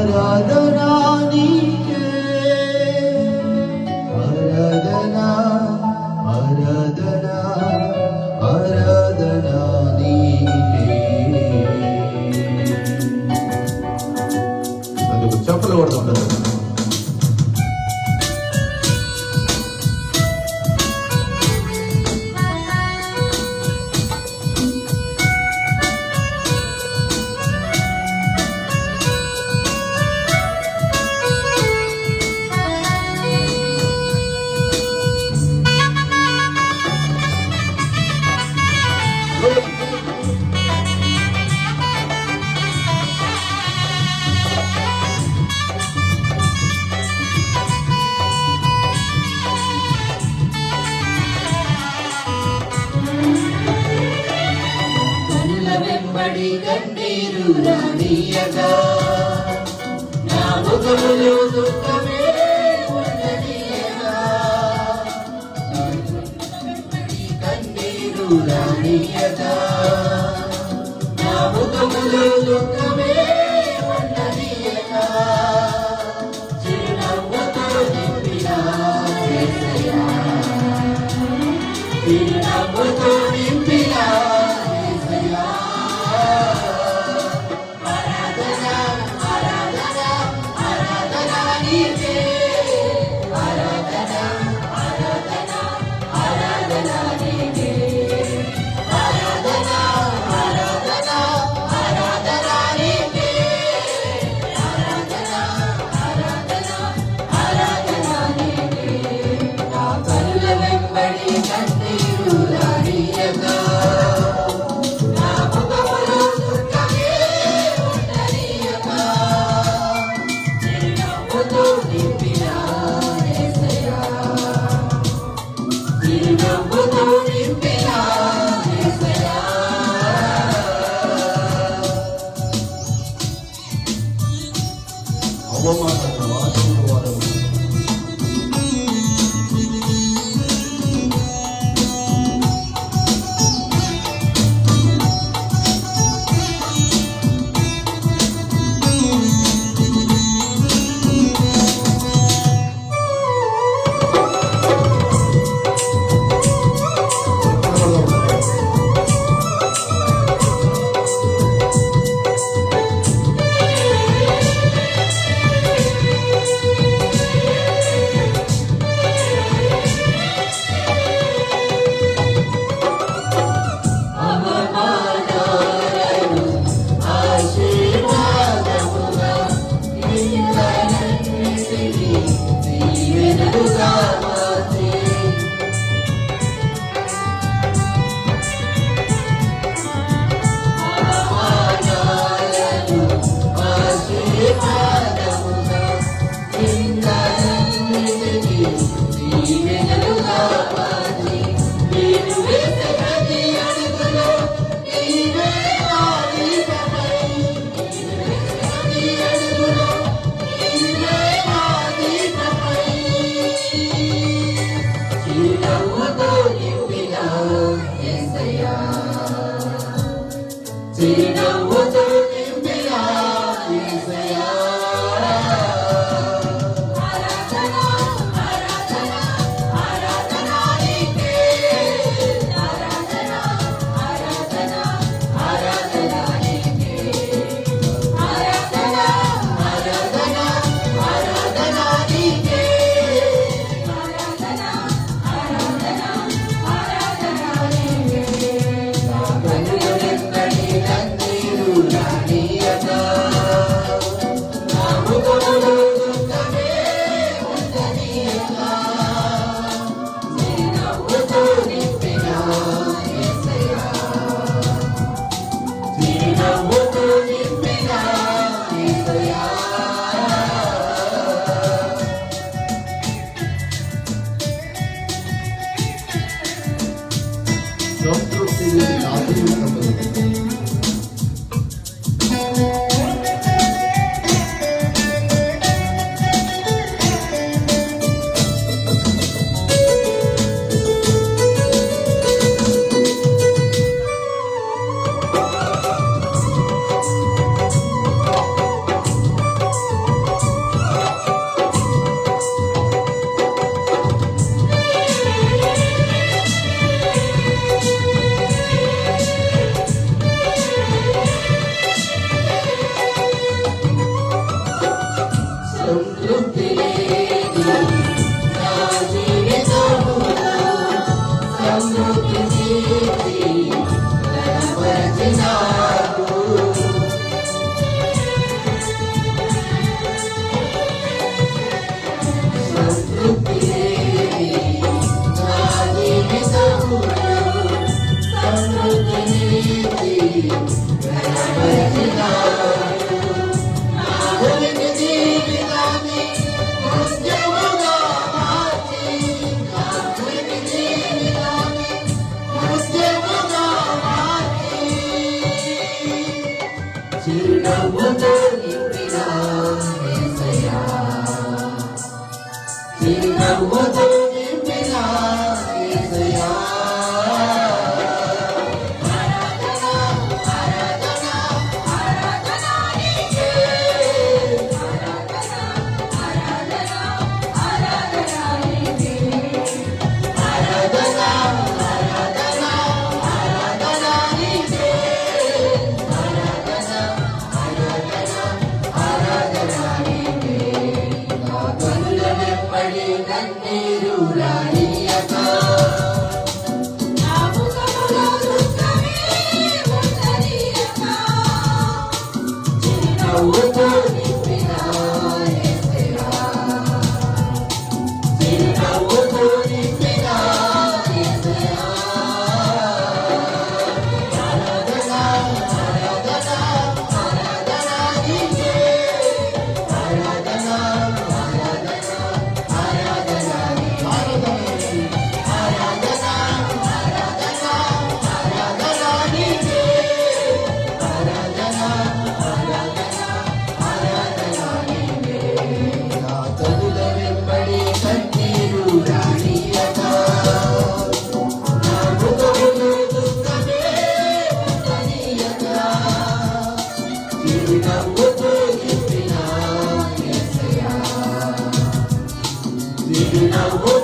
arada కన్నీరు రానియగా నా ముఖములో దుఃఖమే ఉండనియగా. కన్నీరు రానియగా నా ముఖములో దుఃఖం 我不 You. Bravo!